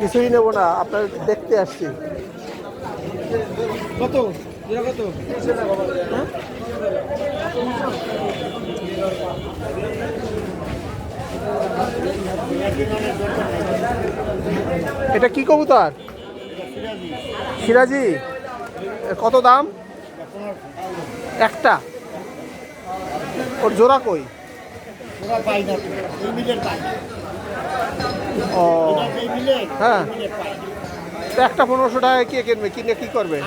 কিছুই নেব না আপনার দেখতে আসছি। কত? এরা কত? হ্যাঁ? এটা কি কবুতর? সিরাজি। কত দাম? একটা। ওর জোড়া কই? ও। হ্যাঁ। একটা পনেরোশো টাকায় কে কিনবে? কিনে কি করবে?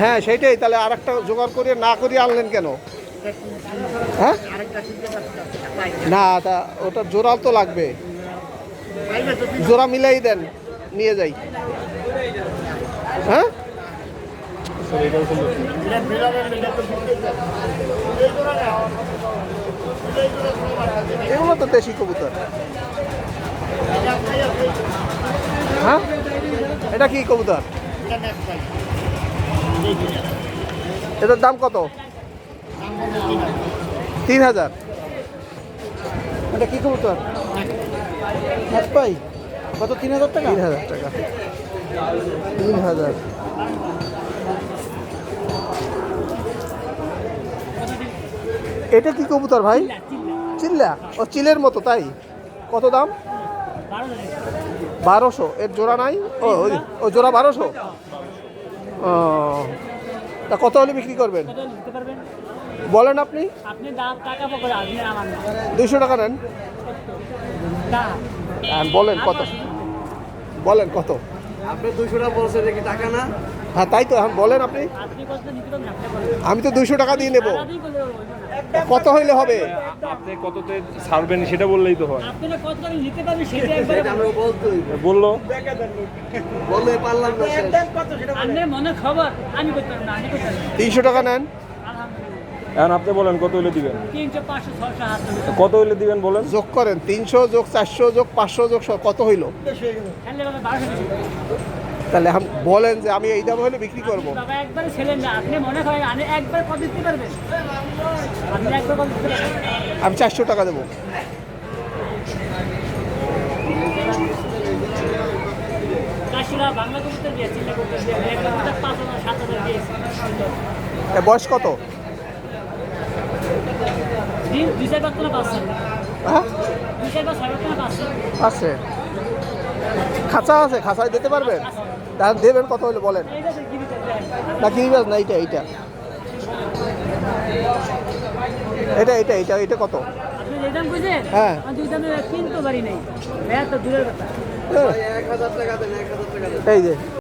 হ্যাঁ সেইটাই। তাহলে আর একটা জোগাড় করে না করিয়ে আনলেন কেন? হ্যাঁ? না। তা ওটা জোড়াল তো লাগবে। জোড়া মিলাই দেন নিয়ে যাই। হ্যাঁ? করে। এগুলো তো দেশি কবুতর। হ্যাঁ? এটা কি কবুতর। এটার দাম কত? তিন হাজার। এটা কি কবুতর? পাই কত তিন হাজার টাকা? তিন হাজার টাকা। তিন হাজার। এটা কি কবুতর ভাই? চিল্লা? ও চিলের মতো তাই? কত দাম? বারোশো। এর জোড়া নাই? ও ওই- ও জোড়া বারোশো? ও তা কত হলে বিক্রি করবেন? বলেন আপনি। আপনি দাম টাকা পকড়ে আপনি আমার না দুইশো টাকা নেন। না বলেন কত। বলেন কত। আপনি দুইশো টাকা বলছেন কি টাকা না? হ্যাঁ তাই তো এখন বলেন আপনি। আমি তো দুইশো টাকা দিয়ে নেব। কত হইলে হবে? আপনি কততে ছাড়বেন সেটা বললেই তো হয়। আপনি কত করে নিতে পারবেন সেটা একবারে বলল? বললে পারলাম না শেষ। আপনার মনে খবর? আমি করতে না আমি করতে পারব না। তিনশো টাকা নেন। আলহামদুলিল্লাহ। এখন আপনি বলেন কত হইলে দিবেন? তিনশো পাঁচশো ছশো হাত কত হইলে দিবেন বলেন? যোগ করেন তিনশো যোগ চারশো যোগ পাঁচশো যোগ কত হইল? তাহলে এখন বলেন যে আমি এই দাম হলে বিক্রি করব। বাবা একবারে ছেলেন না আপনি মনে করেন আমি একবার কত দিতে পারবেন? আপনি একবার কত দিতে পারবেন? আমি চারশো টাকা দেবো। বয়স কত? হ্যাঁ? আছে। খাঁচা আছে খাঁচায় দিতে পারবেন? তাহলে দেবেন কত হলে বলেন। না গিরিবাজ না এইটা এইটা। এটা এটা এটা এটা কত? হ্যাঁ। হ্যাঁ, এই যে।